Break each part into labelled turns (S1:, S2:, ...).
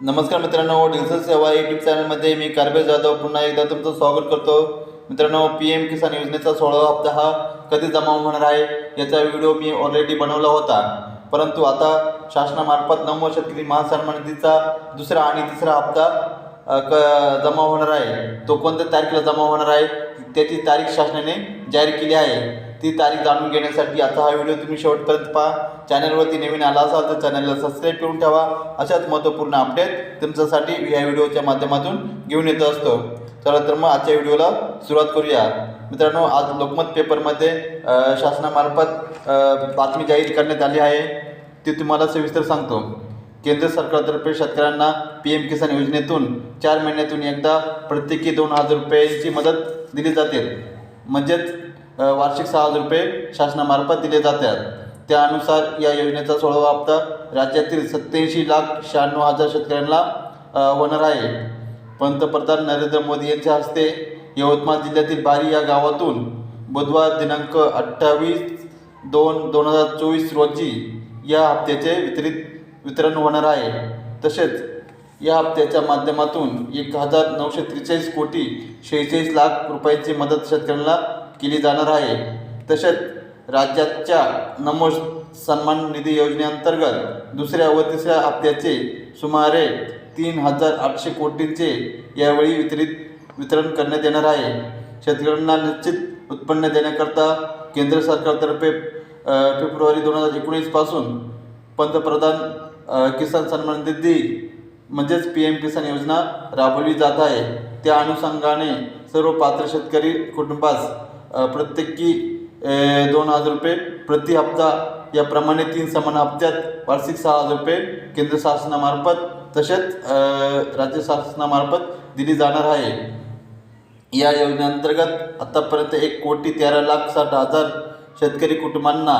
S1: नमस्कार मित्रांनो डिजिटल सेवा यूट्यूब चॅनलमध्ये मी कारबे जाधव पुन्हा एकदा तुमचं स्वागत करतो. मित्रांनो पी एम किसान योजनेचा सोळावा हप्ता हा कधी जमा होणार आहे याचा व्हिडिओ मी ऑलरेडी बनवला होता. परंतु आता शासनामार्फत नवमो शेतकरी महासन्मान निधीचा दुसरा आणि तिसरा हप्ता क जमा होणार आहे. तो कोणत्या तारखेला जमा होणार आहे? त्याची तारीख शासनाने जाहीर केली आहे. ती तारीख जाणून घेण्यासाठी आता हा व्हिडिओ तुम्ही शेवटपर्यंत पहा. चॅनलवरती नवीन आला असाल तर चॅनलला सबस्क्राईब करून ठेवा. अशाच महत्त्वपूर्ण अपडेट तुमच्यासाठी ह्या व्हिडिओच्या माध्यमातून घेऊन येत असतो. चला तर मग आजच्या व्हिडिओला सुरुवात करूया. मित्रांनो आज लोकमत पेपरमध्ये शासनामार्फत बातमी जाहीर करण्यात आली आहे. ती तुम्हाला सविस्तर सांगतो. केंद्र सरकारतर्फे शेतकऱ्यांना पी एम किसान योजनेतून चार महिन्यातून एकदा प्रत्येकी दोन हजार रुपयांची मदत दिली जाते. म्हणजेच वार्षिक सहा हजार रुपये शासनामार्फत दिले जातात. त्यानुसार या योजनेचा सोळावा हप्ता राज्यातील सत्याऐंशी लाख शहाण्णव हजार शेतकऱ्यांना होणार आहे. पंतप्रधान नरेंद्र मोदी यांच्या हस्ते यवतमाळ जिल्ह्यातील बारी या गावातून बुधवार दिनांक अठ्ठावीस दोन दोन हजार चोवीस रोजी या हप्त्याचे वितरित वितरण होणार आहे. तसेच या हप्त्याच्या माध्यमातून एक हजार नऊशे त्रेचाळीस कोटी शेहेचाळीस लाख रुपयांची मदत शेतकऱ्यांना केली जाणार आहे. तसेच राज्याच्या नमो सन्मान निधी योजनेअंतर्गत दुसऱ्या व तिसऱ्या हप्त्याचे सुमारे तीन हजार आठशे कोटींचे यावेळी वितरित वितरण करण्यात येणार आहे. शेतकऱ्यांना निश्चित उत्पन्न देण्याकरता केंद्र सरकारतर्फे फेब्रुवारी दोन हजार एकोणीसपासून पंतप्रधान किसान सन्मान निधी म्हणजेच पी एम किसान योजना राबवली जात आहे. त्या अनुषंगाने सर्व पात्र शेतकरी कुटुंबास प्रत्येकी दोन हजार रुपये प्रति हप्ता याप्रमाणे तीन समान हप्त्यात वार्षिक सहा हजार रुपये केंद्र शासनामार्फत तसेच राज्य शासनामार्फत दिली जाणार आहे. या योजनेअंतर्गत आतापर्यंत एक कोटी तेरा लाख साठ हजार शेतकरी कुटुंबांना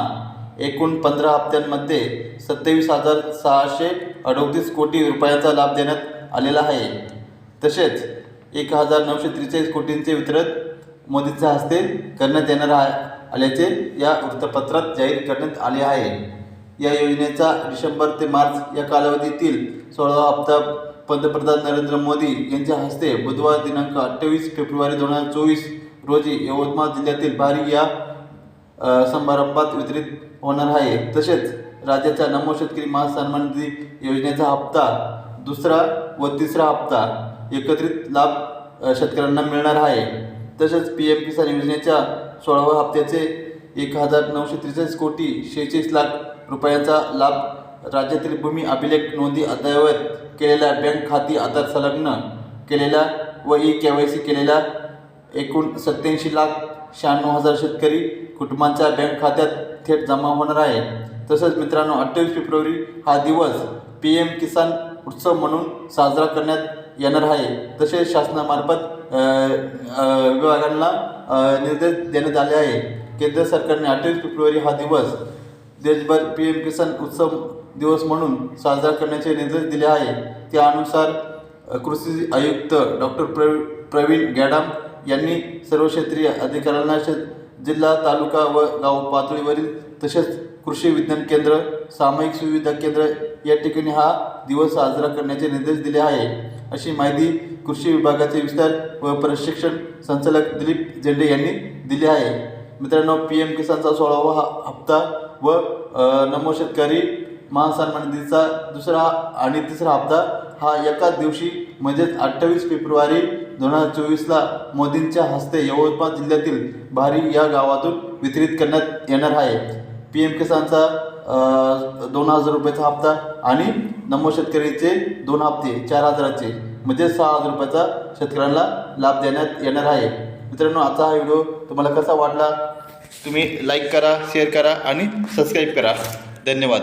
S1: एकूण पंधरा हप्त्यांमध्ये सत्तावीस हजार सहाशे अडोतीस कोटी रुपयांचा लाभ देण्यात आलेला आहे. तसेच एक हजार नऊशे त्रेचाळीस कोटींचे वितरण मोदींच्या हस्ते करण्यात येणार आल्याचे या वृत्तपत्रात जाहीर करण्यात आले आहे. या योजनेचा डिसेंबर ते मार्च या कालावधीतील सोळावा हप्ता पंतप्रधान नरेंद्र मोदी यांच्या हस्ते बुधवार दिनांक अठ्ठावीस फेब्रुवारी दोन हजार चोवीस रोजी यवतमाळ जिल्ह्यातील भारी या समारंभात वितरित होणार आहे. तसेच राज्याच्या नमो शेतकरी महासन्मान निधी योजनेचा हप्ता दुसरा व तिसरा हप्ता एकत्रित लाभ शेतकऱ्यांना मिळणार आहे. तसेच पी एम किसान योजनेच्या सोळाव्या हप्त्याचे एक हजार नऊशे त्रेचाळीस कोटी शेहेचाळीस लाख रुपयांचा लाभ राज्यातील भूमी अभिलेख नोंदी अद्ययावत केलेल्या बँक खाती आधार संलग्न केलेल्या व ई के वाय सी केलेल्या एकूण सत्याऐंशी लाख शहाण्णव हजार शेतकरी कुटुंबांच्या बँक खात्यात थेट जमा होणार आहे. तसेच मित्रांनो अठ्ठावीस फेब्रुवारी हा दिवस पी एम किसान उत्सव म्हणून साजरा करण्यात येणार आहे. तसेच शासनामार्फत विभागांना निर्देश देण्यात आले आहे. केंद्र सरकारने अठ्ठावीस फेब्रुवारी हा दिवस देशभर पी एम किसान उत्सव दिवस म्हणून साजरा करण्याचे निर्देश दिले आहे. त्यानुसार कृषी आयुक्त डॉक्टर प्रवी प्रवीण गॅडाम यांनी सर्व क्षेत्रीय अधिकाऱ्यांना शे जिल्हा तालुका व गाव पातळीवरील तसेच कृषी विज्ञान केंद्र सामायिक सुविधा केंद्र या ठिकाणी हा दिवस साजरा करण्याचे निर्देश दिले आहे. अशी माहिती कृषी विभागाचे विस्तार व प्रशिक्षण संचालक दिलीप झेंडे यांनी दिली आहे. मित्रांनो पी एम किसानचा सोळावा हा हप्ता व नमो शेतकरी महासन्मान निधीचा दुसरा आणि तिसरा हप्ता हा एकाच दिवशी म्हणजेच अठ्ठावीस फेब्रुवारी दोन हजार चोवीसला मोदींच्या हस्ते यवतमाळ जिल्ह्यातील भारी या गावातून वितरित करण्यात येणार आहे. पी एम किसानचा दोन हजार रुपयाचा हप्ता आणि नमो शेतकरीचे दोन हप्ते चार हजाराचे म्हणजे सहा हजार रुपयाचा शेतकऱ्यांना लाभ देण्यात येणार आहे. मित्रांनो आजचा हा व्हिडिओ तुम्हाला कसा वाटला? तुम्ही लाईक करा शेअर करा आणि सबस्क्राईब करा. धन्यवाद.